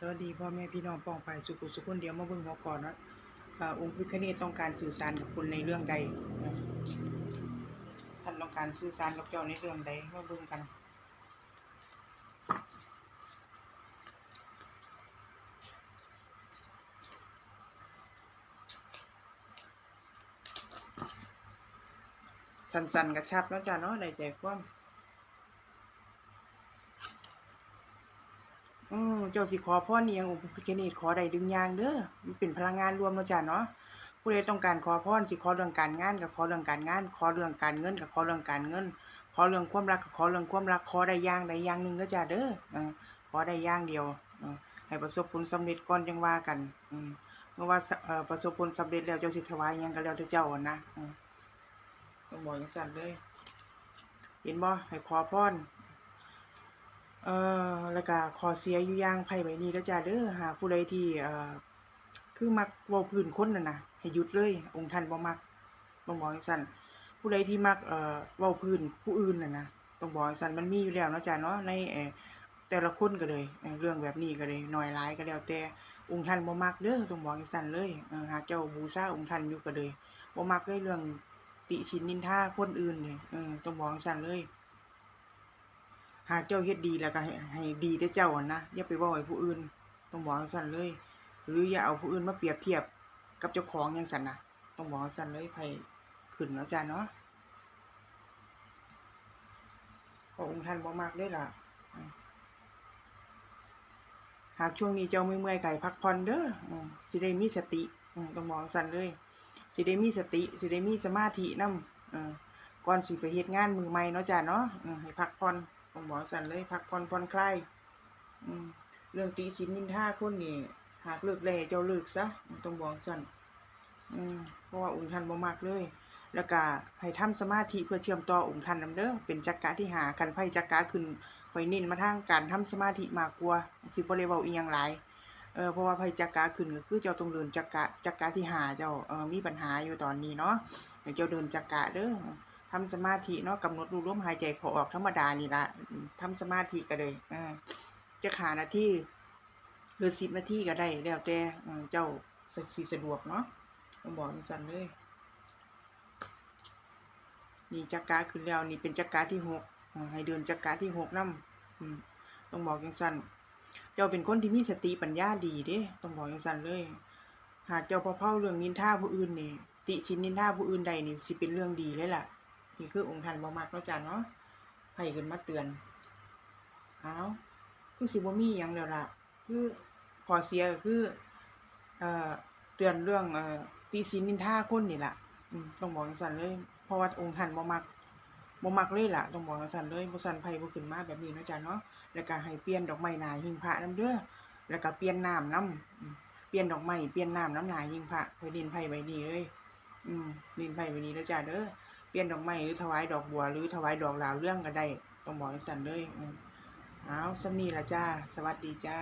สวัสดีพ่อแม่พี่น้องป้องไปสุขุสุขุนเดียวมาเบิ่งหัวก่อนว่าอ่าองค์พระพิฆเนศต้องการสื่อสารกับคุณในเรื่องใดท่านต้องการสื่อสารกับเจ้าในเรื่องใดมาเบิ่งกันสั้นๆกระชับเนาะจ้ะเนาะได้ใจควา มอืมเจ้าสิขอพรอิหยังองค์พระพิฆเนศขอได้ดึงยางเด้อมันเป็นพลังงานรวมเนาะจ้ะเนาะผู้ใดต้องการขอพรสิขอเรื่องการงานก็ขอเรื่องการงาน ขอเรื่องการเงินก็ขอเรื่องการเงิน ขอเรื่องความรักก็ขอเรื่องความรักขอได้อย่างใดอย่างหนึ่งเด้อจ้ะเด้อขอได้อย่างเดียวให้ประสบผลสำเร็จก่อนจังว่ากันเมื่อว่าประสบผลสำเร็จแล้วเจ้าสิถวายยังก็แล้วเจ้าอะนะเออต้องบอกจังซั่นเลย เห็นบ่ให้ขอพร เอ่อแล้วก็ขอเสียอยู่อย่างไพ่ใบนี้เด้อจ้าเด้อหากผู้ใดที่เอ่อคือมักเว้าพื้นคนนั่นน่ะให้หยุดเลย องค์ท่านบ่มักต้องบอกจังซั่นผู้ใดที่มักเอ่อเว้าพื้นผู้อื่นน่ะนะต้องบอกจังซั่นมันมีอยู่แล้วเนาะจ้าเนาะในเออแต่ละคนก็เลยเรื่องแบบนี้ก็เลยน้อยหลายก็แล้วแต่องค์ท่านบ่มักเด้อต้องบอกจังซั่นเลยเออหากเจ้าบูชาองค์ท่านอยู่ก็เลยบ่มักเลยเรื่องติฉินนินทาคนอื่นนี่เออต้องบอกจังซั่นเลย หากเจ้าเฮ็ดดีแล้วก็ให้ให้ดีแต่เจ้าอะนะอย่าไปว้าให้ผู้อื่น ต้องบอกจังซั่นเลย หรืออย่าเอาผู้อื่นมาเปรียบเทียบกับเจ้าของจังซั่นนะต้องบอกจังซั่นเลยไผขึ้นแล้วจ้ะเนาะพระองค์ท่านบ่มักเด้อล่ะ หากช่วงนี้เจ้าเมื่อยๆก็ให้พักผ่อนเด้อสิได้มีสติต้องบอกจังซั่นเลยสิได้มีสติสิได้มีสมาธินำเออก่อนสิไปเฮ็ดงานมือใหม่เนาะจ้ะเนาะให้พักผ่อน ต้องบอกสั่นเลยพักผ่อนผ่อนคลายเรื่องตีชินนินท่าคนนี่หากเลิกแล้วให้เจ้าเลิกซะต้องบอกสั่นเพราะว่าองค์ท่านบ่มักเลย แล้วก็ให้ทำสมาธิเพื่อเชื่อมต่อองค์ท่านนำเด้อเป็นจักกะที่หากันไผจักกะขึ้นข่อยเน้นมาทางการทำสมาธิมากกว่าสิบ่ได้เว้าอีหยังหลายเออเพราะว่าไผจักกะขึ้นก็คือเจ้าต้องเดินจักกะจักกะที่หาเจ้าเออมีปัญหาอยู่ตอนนี้เนาะให้เจ้าเดินจักกะเด้อ ทำสมาธิเนาะกำหนดรู้ลมหายใจเขาออกธรรมดานี่ละอืมทำสมาธิก็เลยอ่าจะขานาทีหรือสิบนาทีก็ได้แล้วแต่เจ้าสสิสะดวกเนาะต้องบอกจังซันเลยนี่จักกะขึ้นแล้วนี่เป็นจักกะที่หกให้เดินจักกะที่หกนำต้องบอกจังซั่นเจ้าเป็นคนที่มีสติปัญญาดีเด้ต้องบอกจังซั่นเลย หากเจ้าพอเผาเรื่องนินท่าผู้อื่นนี่ติชินนินท่าผู้อื่นใดนี่สิเป็นเรื่องดีเลยล่ะ นี่คือองค์ท่านบ่มักเนาะจ้ะเนาะไผขึ้นมาเตือนอ้าวคือสิบ่มีหยังแล้วล่ะ คือขอเสียก็คือเอ่อเตือนเรื่องเอ่อติฉินนินทาคนนี่ล่ะอืมต้องบอกจังซั่นเลยเพราะว่าองค์ท่านบ่มักบ่มักเลยล่ะต้องบอกจังซั่นเลยบ่ซั่นไผบ่ขึ้นมาแบบนี้เนาะจ้ะเนาะแล้วก็ให้เปลี่ยนดอกไม้หน้าหิ้งพระนำเด้อแล้วก็เปลี่ยนน้ำนำเปลี่ยนดอกไม้เปลี่ยนน้ำน้ำหน้าหิ้งพระเพิ่ดินไผไว้นี่เลยอืมดินไผไว้นี่เด้อจ้ะเด้อ ลี่ยนดอกไม้หรือถวายดอกบัว หรือถวายดอกลาวเรื่องก็ได้ต้องบอกให้สั่นเลยอ้าวสันีละจ้า สวัสดีจ้า